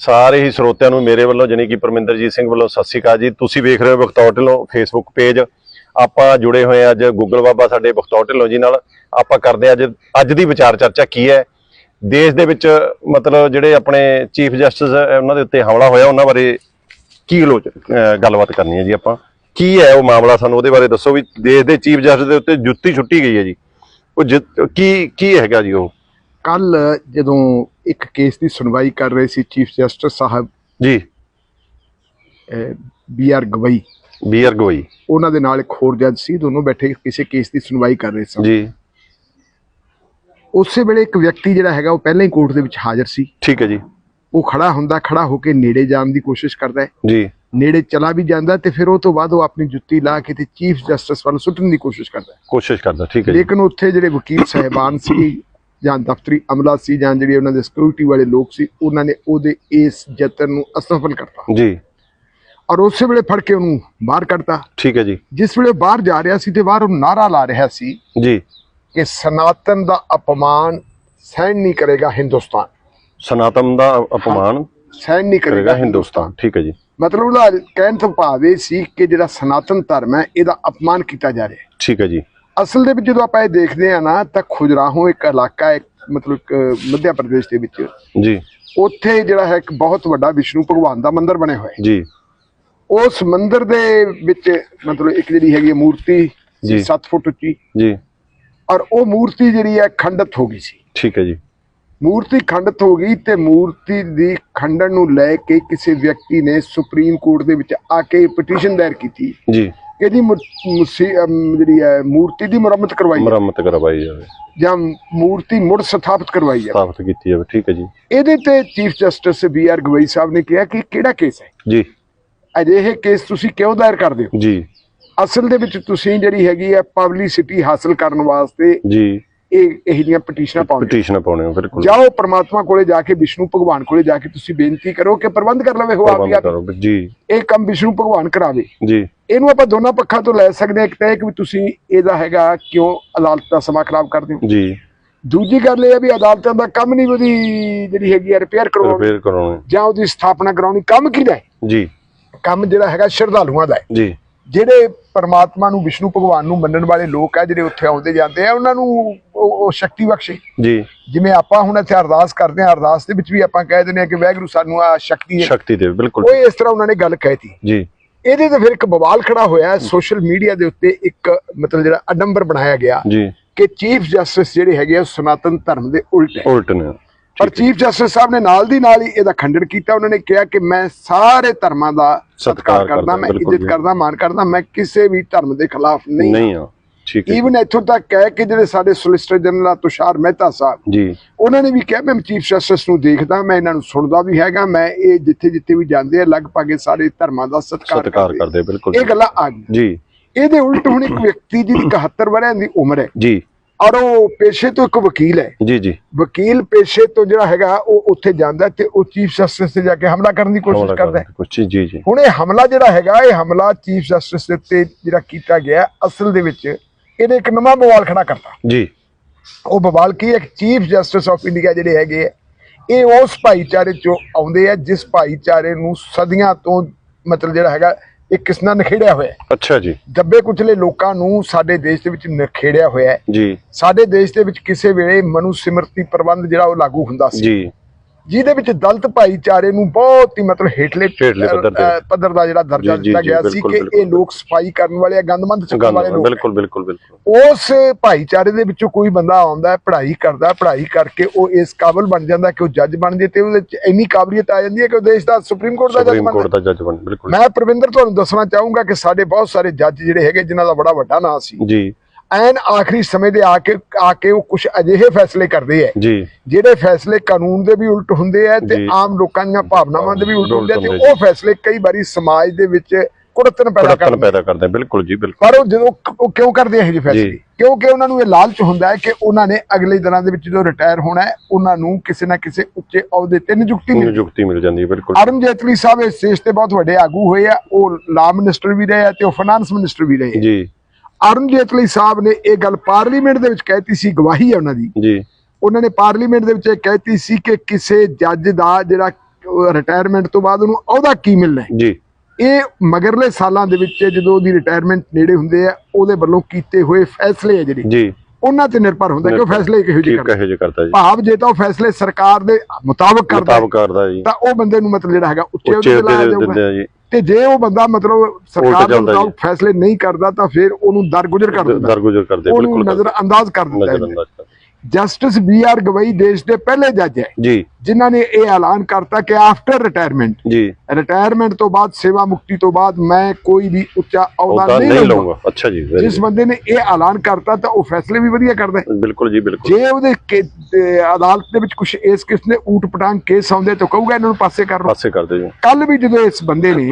ਸਾਰੇ ਹੀ ਸਰੋਤਿਆਂ ਨੂੰ ਮੇਰੇ ਵੱਲੋਂ, ਜਾਣੀ ਕਿ ਪਰਮਿੰਦਰਜੀਤ ਸਿੰਘ ਵੱਲੋਂ ਸਤਿ ਸ਼੍ਰੀ ਅਕਾਲ ਜੀ। ਤੁਸੀਂ ਵੇਖ ਰਹੇ ਹੋ ਬਖਤੌਰ ਢਿੱਲੋਂ ਫੇਸਬੁੱਕ ਪੇਜ ਆਪਾਂ ਜੁੜੇ ਹੋਏ ਹਾਂ ਅੱਜ ਗੂਗਲ ਬਾਬਾ ਸਾਡੇ ਬਖਤੌਰ ਢਿੱਲੋਂ ਜੀ ਨਾਲ। ਆਪਾਂ ਕਰਦੇ ਹਾਂ ਅੱਜ ਅੱਜ ਦੀ ਵਿਚਾਰ ਚਰਚਾ ਕੀ ਹੈ? ਦੇਸ਼ ਦੇ ਵਿੱਚ ਮਤਲਬ ਜਿਹੜੇ ਆਪਣੇ ਚੀਫ ਜਸਟਿਸ ਉਹਨਾਂ ਦੇ ਉੱਤੇ ਹਮਲਾ ਹੋਇਆ, ਉਹਨਾਂ ਬਾਰੇ ਕੀ ਲੋਚ ਗੱਲਬਾਤ ਕਰਨੀ ਹੈ ਜੀ ਆਪਾਂ? ਕੀ ਹੈ ਉਹ ਮਾਮਲਾ ਸਾਨੂੰ ਉਹਦੇ ਬਾਰੇ ਦੱਸੋ ਵੀ ਦੇਸ਼ ਦੇ ਚੀਫ ਜਸਟਿਸ ਦੇ ਉੱਤੇ ਜੁੱਤੀ ਛੁੱਟੀ ਗਈ ਹੈ ਜੀ। ਉਹ ਜਿ- ਕੀ ਕੀ ਹੈਗਾ ਜੀ ਉਹ? ਕੱਲ ਜਦੋਂ ਇੱਕ ਕੇਸ ਦੀ ਸੁਣਵਾਈ ਕਰ ਰਹੇ ਸੀ ਚੀਫ ਜਸਟਿਸ ਸਾਹਿਬ। ਜੀ। B R Gavai. B R Gavai ਉਹਨਾਂ ਦੇ ਨਾਲ ਇੱਕ ਹੋਰ ਜੱਜ ਸੀ ਦੋਨੋਂ ਬੈਠੇ ਕਿਸੇ ਕੇਸ ਦੀ ਸੁਣਵਾਈ ਕਰ ਰਹੇ ਸਨ। ਜੀ। ਉਸੇ ਵੇਲੇ ਇੱਕ ਵਿਅਕਤੀ ਜਿਹੜਾ ਹੈਗਾ ਉਹ ਪਹਿਲਾਂ ਹੀ ਕੋਰਟ ਦੇ ਵਿੱਚ ਹਾਜ਼ਰ ਸੀ। ਠੀਕ ਹੈ ਜੀ। ਉਹ ਖੜਾ ਹੁੰਦਾ ਖੜਾ ਹੋ ਕੇ ਨੇੜੇ ਜਾਣ ਦੀ ਕੋਸ਼ਿਸ਼ ਕਰਦਾ ਹੈ। ਜੀ। ਨੇੜੇ ਚਲਾ ਵੀ ਜਾਂਦਾ ਤੇ ਫਿਰ ਉਹ ਤੋਂ ਬਾਅਦ ਉਹ ਆਪਣੀ ਜੁੱਤੀ ਲਾ ਕੇ ਤੇ ਚੀਫ ਜਸਟਿਸ ਵੱਲ ਸੁੱਟਣ ਦੀ ਕੋਸ਼ਿਸ਼ ਕਰਦਾ ਹੈ। ਕੋਸ਼ਿਸ਼ ਕਰਦਾ ਠੀਕ ਹੈ ਲੇਕਿਨ ਉੱਥੇ ਜਿਹੜੇ ਵਕੀਲ ਸਹਿਬਾਨ ਸੀ ਜਾਂ ਦਫ਼ਤਰੀ ਅਮਲਾ ਸੀ ਜਾਂ ਜਿਹੜੇ ਉਹਨਾਂ ਦੇ ਸਿਕਿਉਰਿਟੀ ਵਾਲੇ ਲੋਕ ਸੀ ਉਹਨਾਂ ਨੇ ਉਹਦੇ ਇਸ ਯਤਨ ਨੂੰ ਅਸਫਲ ਕਰਤਾ। ਜੀ। ਔਰ ਉਸੇ ਵੇਲੇ ਫੜ ਕੇ ਉਹਨੂੰ ਬਾਹਰ ਕੱਢਤਾ। ਠੀਕ ਹੈ ਜੀ। ਜਿਸ ਵੇਲੇ ਬਾਹਰ ਜਾ ਰਿਹਾ ਸੀ ਤੇ ਬਾਹਰ ਉਹ ਨਾਰਾ ਲਾ ਰਿਹਾ ਸੀ ਜੀ। ਕਿ ਸਨਾਤਨ ਦਾ ਅਪਮਾਨ ਸਹਿਣ ਨਹੀਂ ਕਰੇਗਾ ਹਿੰਦੁਸਤਾਨ। ਸਨਾਤਨ ਦਾ ਅਪਮਾਨ ਸਹਿਣ ਨਹੀਂ ਕਰੇਗਾ ਹਿੰਦੁਸਤਾਨ। ਠੀਕ ਹੈ ਜੀ। ਮਤਲਬ ਉਹਦਾ ਕਹਿਣ ਤੋਂ ਭਾਵ ਇਹ ਸੀ ਕਿ ਜਿਹੜਾ ਸਨਾਤਨ ਧਰਮ ਹੈ ਇਹਦਾ ਅਪਮਾਨ ਕੀਤਾ ਜਾ ਰਿਹਾ ਠੀਕ ਹੈ ਜੀ। ਅਸਲ ਦੇ ਵਿੱਚ ਜਦੋਂ ਆਪਾਂ ਇਹ ਦੇਖਦੇ ਆ ਨਾ ਤਾਂ ਖੁਜਰਾਹੋਂ ਇੱਕ ਇਲਾਕਾ ਹੈ ਮਤਲਬ ਮੱਧ ਪ੍ਰਦੇਸ਼ ਦੇ ਵਿੱਚ। ਜੀ। ਉੱਥੇ ਜਿਹੜਾ ਹੈ ਇੱਕ ਬਹੁਤ ਵੱਡਾ ਵਿਸ਼ਨੂੰ ਭਗਵਾਨ ਦਾ ਮੰਦਿਰ ਬਣਿਆ ਹੋਇਆ ਜੀ। ਉਸ ਮੰਦਿਰ ਦੇ ਵਿੱਚ ਮਤਲਬ ਇੱਕ ਜਿਹੜੀ ਹੈਗੀ ਮੂਰਤੀ ਜੀ। 7 ਫੁੱਟ ਉੱਚੀ। ਜੀ। ਔਰ ਉਹ ਮੂਰਤੀ ਜਿਹੜੀ ਹੈ ਖੰਡਿਤ ਹੋ ਗਈ ਸੀ। ਠੀਕ ਹੈ ਜੀ। ਮੂਰਤੀ ਖੰਡਿਤ ਹੋ ਗਈ ਤੇ ਮੂਰਤੀ ਦੀ ਖੰਡਨ ਨੂੰ ਲੈ ਕੇ ਕਿਸੇ ਵਿਅਕਤੀ ਨੇ ਸੁਪਰੀਮ ਕੋਰਟ ਦੇ ਵਿੱਚ ਆ ਕੇ ਪਟੀਸ਼ਨ ਦਾਇਰ ਕੀਤੀ। ਜੀ। ਜੀ ਮੁ- ਮੁਸੀ- ਅਮ ਜਿਹੜੀ ਹੈ ਮੂਰਤੀ ਦੀ ਮੁਰੰਮਤ ਕਰਵਾਈ ਜਾਵੇ। ਮੁਰੰਮਤ ਕਰਵਾਈ ਜਾਵੇ। ਜਾਂ ਮੂਰਤੀ ਮੁੜ ਸਥਾਪਿਤ ਕਰਵਾਈ ਜਾਵੇ। ਸਥਾਪਿਤ ਕੀਤੀ ਜਾਵੇ ਠੀਕ ਹੈ ਜੀ। ਇਹਦੇ ਤੇ chief justice B R Gavai ਸਾਹਿਬ ਨੇ ਕਿਹਾ ਕਿ ਕਿਹੜਾ ਕੇਸ ਹੈ? ਜੀ। ਅਜਿਹੇ ਕੇਸ ਤੁਸੀਂ ਕਿਉਂ ਦਾਇਰ ਕਰਦੇ ਹੋ? ਜੀ। ਅਸਲ ਦੇ ਵਿੱਚ ਤੁਸੀਂ ਜਿਹੜੀ ਹੈਗੀ ਹੈ ਪਬਲਿਸਿਟੀ ਹਾਸਲ ਕਰਨ ਵਾਸਤੇ ਜੀ। ਇਹ ਇਹ ਜਿਹੀਆਂ ਪਟੀਸ਼ਨਾਂ ਪਾਉਂਦੇ। ਪਟੀਸ਼ਨ ਪਾਉਣੇ ਹੋ ਬਿਲਕੁਲ। ਜਾਓ ਪ੍ਰਮਾਤਮਾ ਕੋਲੇ ਜਾ ਕੇ ਵਿਸ਼ਨੂੰ ਭਗਵਾਨ ਕੋਲੇ ਜਾ ਕੇ ਤੁਸੀਂ ਬੇਨਤੀ ਕਰੋ ਕਿ ਪ੍ਰਬੰਧ ਕਰ ਲਵੇ ਹੋ ਆਪ ਹੀ ਪ੍ਰਬੰਧ ਆਪ ਕਰੋ ਜੀ। ਇਹ ਕੰਮ ਵਿਸ਼ਨੂੰ ਭਗਵਾਨ ਕਰਾਵੇ। ਜੀ। ਇਹਨੂੰ ਆਪਾਂ ਦੋਨਾਂ ਪੱਖਾਂ ਤੋਂ ਲੈ ਸਕਦੇ ਹਾਂ। ਇੱਕ ਤਾਂ ਇਹ ਕਿ ਵੀ ਤੁਸੀਂ ਇਹਦਾ ਹੈਗਾ ਕਿਉਂ ਅਦਾਲਤ ਦਾ ਸਮਾਂ ਖਰਾਬ ਕਰਦੇ ਹੋ ਜੀ। ਦੂਜੀ ਗੱਲ ਇਹ ਹੈ ਵੀ ਅਦਾਲਤਾਂ ਦਾ ਕੰਮ ਨਹੀਂ ਉਹਦੀ ਜਿਹੜੀ ਹੈਗੀ ਹੈ ਰਿਪੇਅਰ ਕਰਵਾਉਣੀ ਰਿਪੇਅਰ ਕਰਾਉਣੇ। ਜਾਂ ਉਹਦੀ ਸਥਾਪਨਾ ਕਰਾਉਣੀ। ਕੰਮ ਕਿਹਦਾ ਹੈ? ਜੀ। ਕੰਮ ਜਿਹੜਾ ਹੈਗਾ ਸ਼ਰਧਾਲੂਆਂ ਦਾ ਹੈ। ਜੀ। ਜਿਹੜੇ ਪਰਮਾਤਮਾ ਨੂੰ ਵਿਸ਼ਨੂੰ ਭਗਵਾਨ ਨੂੰ ਮੰਨਣ ਵਾਲੇ ਲੋਕ ਆ ਜਿਹੜੇ ਉੱਥੇ ਆਉਂਦੇ ਜਾਂਦੇ ਆ ਉਹਨਾਂ ਨੂੰ ਉਹ ਸ਼ਕਤੀ ਬਖਸ਼ੇ। ਜੀ। ਜਿਵੇਂ ਆਪਾਂ ਹੁਣ ਇੱਥੇ ਅਰਦਾਸ ਕਰਦੇ ਆ ਅਰਦਾਸ ਦੇ ਵਿੱਚ ਵੀ ਆਪਾਂ ਕਹਿ ਦਿੰਦੇ ਆ ਕਿ ਵਾਹਿਗੁਰੂ ਸਾਨੂੰ ਆ ਸ਼ਕਤੀ ਹੈ। ਸ਼ਕਤੀ ਦੇ ਬਿਲਕੁਲ। ਉਹ ਇਸ ਤਰ੍ਹਾਂ ਉਹਨਾਂ ਨੇ ਗੱਲ ਕਹਿਤੀ ਜੀ। ਇਹਦੇ ਤੇ ਫਿਰ ਇੱਕ ਬਵਾਲ ਖੜਾ ਹੋਇਆ ਸੋਸ਼ਲ ਮੀਡੀਆ ਦੇ ਉੱਤੇ ਇੱਕ ਮਤਲਬ ਜਿਹੜਾ ਅਡੰਬਰ ਬਣਾਇਆ ਗਿਆ ਜੀ। ਕਿ ਚੀਫ ਜਸਟਿਸ ਜਿਹੜੇ ਹੈਗੇ ਆ ਉਹ ਸਨਾਤਨ ਧਰਮ ਦੇ ਉਲਟ ਉਲਟ ਨੇ। ਪਰ ਚੀਫ ਜਸਟਿਸ ਸਾਹਿਬ ਨੇ ਨਾਲ ਦੀ ਨਾਲ ਹੀ ਇਹਦਾ ਖੰਡਨ ਕੀਤਾ। ਉਹਨਾਂ ਨੇ ਕਿਹਾ ਕਿ ਮੈਂ ਸਾਰੇ ਧਰਮਾਂ ਦਾ ਸਤਿਕਾਰ ਕਰਦਾ ਮੈਂ ਇੱਜ਼ਤ। ਕਰਦਾ ਮਾਨ ਕਰਦਾ ਮੈਂ ਕਿਸੇ ਵੀ ਧਰਮ ਦੇ ਖਿਲਾਫ ਨਹੀਂ ਨਹੀਂ ਆ ਠੀਕ ਹੈ ਈਵਨ ਇੱਥੋਂ ਤੱਕ ਕਹਿ ਕਿ ਜਿਹੜੇ ਸਾਡੇ ਸੋਲਿਸਿਟਰ ਜਨਰਲ ਤੁਸ਼ਾਰ ਮਹਿਤਾ ਸਾਹਿਬ ਜੀ। ਉਹਨਾਂ ਨੇ ਵੀ ਕਿਹਾ ਮੈਂ ਚੀਫ ਜਸਟਿਸ ਨੂੰ ਦੇਖਦਾ ਮੈਂ ਇਹਨਾਂ ਨੂੰ ਸੁਣਦਾ ਵੀ ਹੈਗਾ ਮੈਂ ਇਹ ਜਿੱਥੇ ਜਿੱਥੇ ਵੀ ਜਾਂਦੇ ਆ ਲਗਭਗ ਸਾਰੇ ਧਰਮਾਂ ਦਾ ਸਤਿਕਾਰ ਕਰਦੇ ਬਿਲਕੁਲ ਇਹ ਗੱਲਾਂ ਆ ਜੀ। ਇਹਦੇ ਉਲਟ ਹੁਣ ਇੱਕ ਵਿਅਕਤੀ ਦੀ 71 ਵਰ੍ਹਿਆਂ ਦੀ ਉਮਰ ਹੈ। ਜੀ। ਔਰ ਉਹ ਪੇਸ਼ੇ ਤੋਂ ਇੱਕ ਵਕੀਲ ਹੈ। ਜੀ ਜੀ। ਵਕੀਲ ਪੇਸ਼ੇ ਤੋਂ ਜਿਹੜਾ ਹੈਗਾ ਉਹ ਉੱਥੇ ਜਾਂਦਾ ਤੇ ਉਹ ਚੀਫ ਜਸਟਿਸ ਤੇ ਜਾ ਕੇ ਹਮਲਾ ਕਰਨ ਦੀ ਕੋਸ਼ਿਸ਼ ਕਰਦਾ ਹੈ। ਕੁਛ ਜੀ ਜੀ। ਹੁਣ ਇਹ ਹਮਲਾ ਜਿਹੜਾ ਹੈਗਾ ਇਹ ਹਮਲਾ ਚੀਫ ਜਸਟਿਸ ਦੇ ਉੱਤੇ ਜਿਹੜਾ ਕੀਤਾ ਗਿਆ ਅਸਲ ਦੇ ਵਿੱਚ ਇਹਨੇ ਇੱਕ ਨਵਾਂ ਬਵਾਲ ਖੜਾ ਕਰਤਾ। ਜੀ। ਉਹ ਬਵਾਲ ਕੀ ਹੈ? ਚੀਫ ਜਸਟਿਸ ਆਫ ਇੰਡੀਆ ਜਿਹੜੇ ਹੈਗੇ ਆ ਇਹ ਉਸ ਭਾਈਚਾਰੇ ਚੋਂ ਆਉਂਦੇ ਆ ਜਿਸ ਭਾਈਚਾਰੇ ਨੂੰ ਸਦੀਆਂ ਤੋਂ ਮਤਲਬ ਜਿਹੜਾ ਹੈਗਾ ਇਹ ਕਿਸ ਨਾਲ ਨਖੇੜਿਆ ਹੋਇਆ ਹੈ। ਅੱਛਾ ਜੀ। ਦੱਬੇ ਕੁਚਲੇ ਲੋਕਾਂ ਨੂੰ ਸਾਡੇ ਦੇਸ਼ ਦੇ ਵਿੱਚ ਨਖੇੜਿਆ ਹੋਇਆ ਹੈ। ਜੀ। ਸਾਡੇ ਦੇਸ਼ ਦੇ ਵਿੱਚ ਕਿਸੇ ਵੇਲੇ ਮਨੂ ਸਿਮਰਤੀ ਪ੍ਰਬੰਧ ਜਿਹੜਾ ਉਹ ਲਾਗੂ ਹੁੰਦਾ ਸੀ। ਜੀ। ਜਿਹਦੇ ਵਿੱਚ ਦਲਿਤ ਭਾਈਚਾਰੇ ਨੂੰ ਬਹੁਤ ਹੀ ਮਤਲਬ ਹੇਠਲੇ ਪੱਧਰ ਦਾ ਜਿਹੜਾ ਦਰਜਾ ਦਿੱਤਾ ਗਿਆ ਸੀ ਕਿ। ਇਹ ਲੋਕ ਸਫ਼ਾਈ ਕਰਨ ਵਾਲੇ ਆ ਗੰਦਮੰਦ ਚੱਕਣ ਵਾਲੇ ਲੋਕ ਬਿਲਕੁਲ ਬਿਲਕੁਲ ਬਿਲਕੁਲ। ਉਸ ਭਾਈਚਾਰੇ ਦੇ ਵਿੱਚੋਂ ਕੋਈ ਬੰਦਾ ਆਉਂਦਾ ਹੈ ਪੜ੍ਹਾਈ ਕਰਦਾ ਪੜ੍ਹਾਈ ਕਰਕੇ ਉਹ ਇਸ ਕਾਬਲ ਬਣ ਜਾਂਦਾ ਕਿ ਉਹ ਜੱਜ ਬਣ ਜੇ ਤੇ ਉਹਦੇ ਚ ਇੰਨੀ ਕਾਬਲੀਅਤ ਆ ਜਾਂਦੀ ਹੈ ਕਿ ਉਹ ਦੇਸ਼ ਦਾ ਸੁਪਰੀਮ ਕੋਰਟ ਦਾ ਜੱਜ ਸੁਪਰੀਮ ਬਣ ਕੋਰਟ ਦਾ ਜੱਜ ਬਣ ਬਿਲਕੁਲ। ਮੈਂ ਪ੍ਰਵਿੰਦਰ ਤੁਹਾਨੂੰ ਦੱਸਣਾ ਚਾਹੂੰਗਾ ਕਿ ਸਾਡੇ ਬਹੁਤ ਸਾਰੇ ਜੱਜ ਜਿਹੜੇ ਹੈਗੇ ਜਿਨ੍ਹਾਂ ਦਾ ਬੜਾ ਵੱਡਾ ਨਾਂ ਸੀ। ਜੀ। ਐਨ ਆਖਰੀ ਸਮੇਂ ਦੇ ਆ ਕੇ ਆ ਕੇ ਉਹ ਕੁਝ ਅਜਿਹੇ ਫੈਸਲੇ ਕਰਦੇ ਜੀ। ਜਿਹੜੇ ਫੈਸਲੇ ਕਾਨੂੰਨ ਦੇ ਵੀ ਉਲਟ ਹੁੰਦੇ ਆ ਤੇ। ਆਮ ਲੋਕਾਂ ਦੀਆਂ ਭਾਵਨਾਵਾਂ ਦੇ ਵੀ ਉਲਟ ਹੁੰਦੇ ਤੇ ਉਹ ਫੈਸਲੇ ਕਈ ਵਾਰੀ ਸਮਾਜ ਦੇ ਵਿੱਚ ਕੁੜਤਨ ਪੈਦਾ ਕਰਦੇ। ਬਿਲਕੁਲ ਜੀ ਬਿਲਕੁਲ। ਪਰ ਉਹ ਜਦੋਂ ਉਹ ਕਿਉਂ ਕਰਦੇ ਇਹ ਜਿਹੇ ਫੈਸਲੇ। ਕਿਉਂਕਿ ਉਹਨਾਂ ਨੂੰ ਇਹ ਲਾਲਚ ਹੁੰਦਾ ਹੈ ਕਿ ਉਹਨਾਂ ਨੇ ਅਗਲੇ ਦਿਨਾਂ ਦੇ ਵਿੱਚ ਜਦੋਂ ਰਿਟਾਇਰ ਹੋਣਾ ਹੈ ਉਹਨਾਂ ਨੂੰ ਕਿਸੇ ਨਾ ਕਿਸੇ ਉੱਚੇ ਅਹੁਦੇ ਤੇ ਨਿਯੁਕਤੀ ਮਿਲ ਨਿਯੁਕਤੀ ਮਿਲ ਜਾਂਦੀ ਹੈ ਬਿਲਕੁਲ। ਅਰੁਣ ਜੇਤਲੀ ਸਾਹਿਬ ਇਸ ਦੇਸ਼ ਦੇ ਬਹੁਤ ਵੱਡੇ ਆਗੂ ਹੋਏ ਆ ਉਹ ਲਾ ਮਿਨਿਸਟਰ ਵੀ ਰਹੇ ਆ ਤੇ ਉਹ ਫਾਈਨਾਂਸ ਮਿਨਿਸਟਰ ਵੀ ਰਹੇ। ਜੀ। ਅਰੁਣ ਜੇਤਲੀ ਸਾਹਿਬ ਨੇ ਇਹ ਗੱਲ ਪਾਰਲੀਮੈਂਟ ਦੇ ਵਿੱਚ ਕਹਿਤੀ ਸੀ ਗਵਾਹੀ ਹੈ ਉਹਨਾਂ ਦੀ। ਜੀ। ਉਹਨਾਂ ਨੇ ਪਾਰਲੀਮੈਂਟ ਦੇ ਵਿੱਚ ਇਹ ਕਹਿਤੀ ਸੀ ਕਿ ਕਿਸੇ ਜੱਜ ਦਾ ਜਿਹੜਾ ਰਿਟਾਇਰਮੈਂਟ ਤੋਂ ਬਾਅਦ ਉਹਨੂੰ ਅਹੁਦਾ ਕੀ ਮਿਲਣਾ ਹੈ? ਜੀ। ਇਹ ਮਗਰਲੇ ਸਾਲਾਂ ਦੇ ਵਿੱਚ ਜਦੋਂ ਉਹਦੀ ਰਿਟਾਇਰਮੈਂਟ ਨੇੜੇ ਹੁੰਦੇ ਆ ਉਹਦੇ ਵੱਲੋਂ ਕੀਤੇ ਹੋਏ ਫੈਸਲੇ ਆ ਜਿਹੜੇ। ਜੀ। ਉਹਨਾਂ ਤੇ ਨਿਰਭਰ ਹੁੰਦਾ ਕਿ ਉਹ ਫੈਸਲੇ ਕਿਹੋ ਜਿਹੇ ਕਰਦੇ ਕਹੇ ਜੇ ਕਰਦਾ ਜੀ। ਭਾਵ ਜੇ ਤਾਂ ਉਹ ਫੈਸਲੇ ਸਰਕਾਰ ਦੇ ਮੁਤਾਬਕ ਕਰਦਾ ਮੁਤਾਬਕ ਕਰਦਾ ਜੀ। ਤਾਂ ਉਹ ਬੰਦੇ ਨੂੰ ਮਤਲਬ ਜਿਹੜਾ ਹੈਗਾ ਉੱਚੇ ਉੱਚੇ ਦਿੰਦੇ ਆ ਜੀ। ਤੇ ਜੇ ਉਹ ਬੰਦਾ ਮਤਲਬ ਸਰਕਾਰ ਦੇ। ਮੁਤਾਬਕ ਫੈਸਲੇ ਨਹੀਂ ਕਰਦਾ ਤਾਂ ਫਿਰ ਉਹਨੂੰ ਦਰਗੁਜ਼ਰ ਕਰ ਦਿੰਦਾ ਦਰਗੁਜ਼ਰ ਕਰਦੇ ਬਿਲਕੁਲ ਨਜ਼ਰ ਅੰਦਾਜ਼ ਕਰ ਦਿੰਦਾ ਜਸਟਿਸ ਬੀ ਆਰ ਗਵਈ ਦੇਸ਼ ਦੇ ਪਹਿਲੇ ਜੱਜ ਹੈ। ਜੀ। ਜਿਨ੍ਹਾਂ ਨੇ ਇਹ ਐਲਾਨ ਕਰਤਾ ਕਿ ਆਫਟਰ ਰਿਟਾਇਰਮੈਂਟ ਜੀ। ਰਿਟਾਇਰਮੈਂਟ ਤੋਂ ਬਾਅਦ ਸੇਵਾ ਮੁਕਤੀ ਤੋਂ ਬਾਅਦ ਮੈਂ ਕੋਈ ਵੀ ਉੱਚਾ ਅਹੁਦਾ ਨਹੀਂ ਲਵਾਂਗਾ ਅੱਛਾ ਜੀ ਜਿਸ। ਬੰਦੇ ਨੇ ਇਹ ਐਲਾਨ ਕਰਤਾ ਤਾਂ ਉਹ ਫੈਸਲੇ ਵੀ ਵਧੀਆ ਕਰਦਾ ਬਿਲਕੁਲ ਜੀ ਬਿਲਕੁਲ। ਜੇ ਉਹਦੇ ਅਦਾਲਤ ਦੇ ਵਿੱਚ ਕੁਝ ਇਸ ਕਿਸਮ ਦੇ ਊਟ ਪਟਾਂਗ ਕੇਸ ਆਉਂਦੇ ਤਾਂ ਕਹੂਗਾ ਇਹਨਾਂ ਨੂੰ ਪਾਸੇ ਕਰ ਲਓ। ਪਾਸੇ ਕਰਦੇ ਜੀ। ਕੱਲ ਵੀ ਜਦੋਂ ਇਸ ਬੰਦੇ ਨੇ